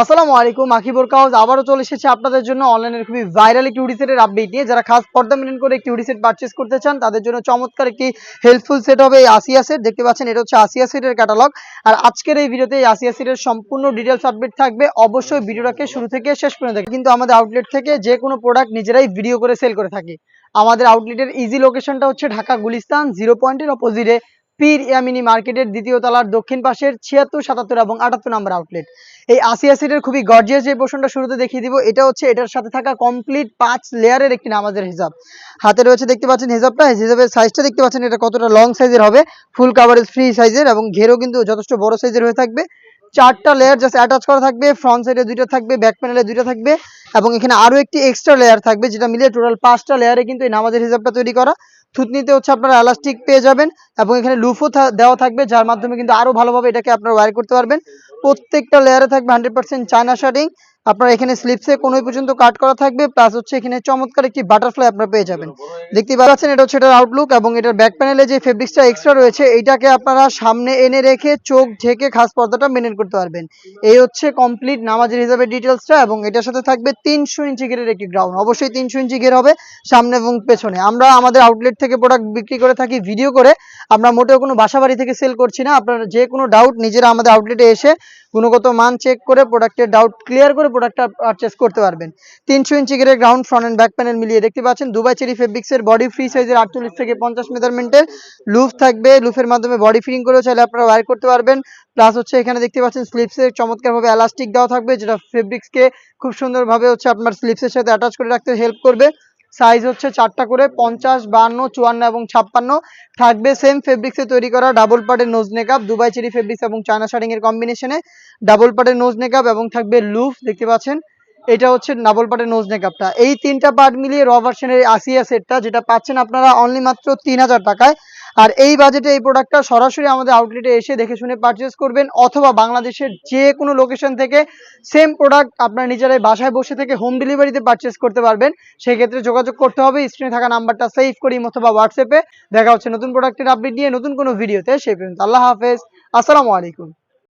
আসসালামু আলাইকুম আকিবুর কাউজ আবারও চলে এসেছে আপনাদের জন্য অনলাইনের খুবই ভাইরাল একটি হুডিসেটের আপডেট নিয়ে। যারা খাস পর্দা মেনটেন করে একটি হুডিসেট পারচেস করতে চান, তাদের জন্য চমৎকার একটি হেল্পফুল সেট হবে এই আসিয়া সেট দেখতে পাচ্ছেন, এটা হচ্ছে আসিয়া সেটের ক্যাটালগ আর আজকের এই ভিডিওতে এই আসিয়া সেটের সম্পূর্ণ ডিটেলস আপডেট থাকবে। অবশ্যই ভিডিওটাকে শুরু থেকে শেষ পর্যন্ত কিন্তু আমাদের আউটলেট থেকে যে কোনো প্রোডাক্ট নিজেরাই ভিডিও করে সেল করে থাকি। আমাদের আউটলেটের ইজি লোকেশনটা হচ্ছে ঢাকা গুলিস্তান জিরো পয়েন্টের অপোজিটে পীর ইয়ামিনী মার্কেটের দ্বিতীয় তলার দক্ষিণ পাশের ছিয়াত্তর, সাতাত্তর এবং আটাত্তর নম্বর আউটলেট এই আসিয়া সেটের খুবই গর্জিয়াস যে পোর্শনটা শুরুতে দেখিয়ে দিব, এটা হচ্ছে এটার সাথে থাকা কমপ্লিট পাঁচ লেয়ারের একটি নামাজের হিসাব। হাতে রয়েছে দেখতে পাচ্ছেন হিসাবটা হিসাবের সাইজটা দেখতে পাচ্ছেন এটা কতটা লং সাইজের হবে। ফুল কাভারেজ ফ্রি সাইজের এবং ঘেরও কিন্তু যথেষ্ট বড় সাইজের হয়ে থাকবে। চারটা লেয়ার জাস্ট অ্যাটাচ করা থাকবে ফ্রন্ট সাইডে দুইটা থাকবে ব্যাক প্যানেলে দুইটা থাকবে, এবং এখানে আরও একটি এক্সট্রা লেয়ার থাকবে যেটা মিলে টোটাল পাঁচটা লেয়ারে কিন্তু এই নামাজের হিসাবটা তৈরি করা। থুতনিতে হচ্ছে আপনারা এলাস্টিক পেয়ে যাবেন, এবং এখানে লুফও দেওয়া থাকবে, যার মাধ্যমে কিন্তু আরও ভালোভাবে এটাকে আপনারা ওয়ার করতে পারবেন। প্রত্যেকটা লেয়ারে থাকবে হান্ড্রেড পার্সেন্ট চায়না শার্টিং আপনার এখানে স্লিপসে কোনো পর্যন্ত কাট করা থাকবে প্লাস হচ্ছে এখানে চমৎকার একটি বাটারফ্লাই আপনারা পেয়ে যাবেন। দেখতে পাচ্ছেন, এটা হচ্ছে এটার আউটলুক এবং এটার ব্যাক প্যানেলে যে ফেব্রিক্সটা এক্সট্রা রয়েছে, এইটাকে আপনারা সামনে এনে রেখে চোখ ঢেকে খাস পর্দাটা মেনটেন করতে পারবেন। এই হচ্ছে কমপ্লিট নামাজের হিসাবে ডিটেলসটা এবং এটার সাথে থাকবে তিনশো ইঞ্চি গেরের একটি গ্রাউন্ড অবশ্যই তিনশো ইঞ্চি গের হবে সামনে এবং পেছনে। আমরা আমাদের আউটলেট থেকে প্রোডাক্ট বিক্রি করে থাকি ভিডিও করে। আমরা মোটেও কোনো বাসা বাড়ি থেকে সেল করছি না। আপনারা যে কোনো ডাউট নিজেরা আমাদের আউটলেটে এসে গুণগত মান চেক করে প্রোডাক্টের ডাউট ক্লিয়ার করে প্রোডাক্টটা পারচেস করতে পারবেন। তিনশো ইঞ্চি করে ground front and back panel মিলিয়ে দেখতে পাচ্ছেন, দুবাই চেরি ফেব্রিক্সের বডি ফ্রি সাইজের আটচল্লিশ থেকে পঞ্চাশ মেজারমেন্টের লুফ থাকবে। লুফের মাধ্যমে বডি ফিটিং করেও চাইলে আপনারা ওয়ার করতে পারবেন। প্লাস হচ্ছে এখানে দেখতে পাচ্ছেন স্লিপসের চমৎকারভাবে এলাস্টিক দেওয়া থাকবে, যেটা ফেব্রিক্সকে খুব সুন্দরভাবে হচ্ছে আপনার স্লিপসের সাথে অ্যাটাচ করে রাখতে হেল্প করবে। সাইজ হচ্ছে চারটা করে, পঞ্চাশ বান্ন চুয়ান্ন এবং ছাপ্পান্ন। থাকবে সেম ফেব্রিক্সে তৈরি করা ডাবল পার্টের nose makeup Dubai cherry fabrics এবং চায়না শাড়িং এর কম্বিনেশনে ডাবল পার্টের নোজ মেকআপ এবং থাকবে লুফ দেখতে পাচ্ছেন? এটা হচ্ছে ডাবল পার্টের নোজ নেকআপটা এই তিনটা পার্ট মিলিয়ে র ভার্সনের আসিয়া সেটটা যেটা পাচ্ছেন আপনারা অনলি মাত্র তিন হাজার টাকায়। আর এই বাজেটে এই প্রোডাক্টটা সরাসরি আমাদের আউটলেটে এসে দেখে শুনে পারচেস করবেন অথবা বাংলাদেশের যে কোনো লোকেশন থেকে সেম প্রোডাক্ট আপনার নিজেরাই বাসায় বসে থেকে হোম ডেলিভারিতে পারচেস করতে পারবেন। সেক্ষেত্রে যোগাযোগ করতে হবে স্ক্রিনে থাকা নাম্বারটা সেভ করি অথবা হোয়াটসঅ্যাপে দেখা হচ্ছে নতুন প্রোডাক্টের আপডেট নিয়ে নতুন কোনো ভিডিওতে সেই পর্যন্ত আল্লাহ হাফেজ। আসসালামু আলাইকুম।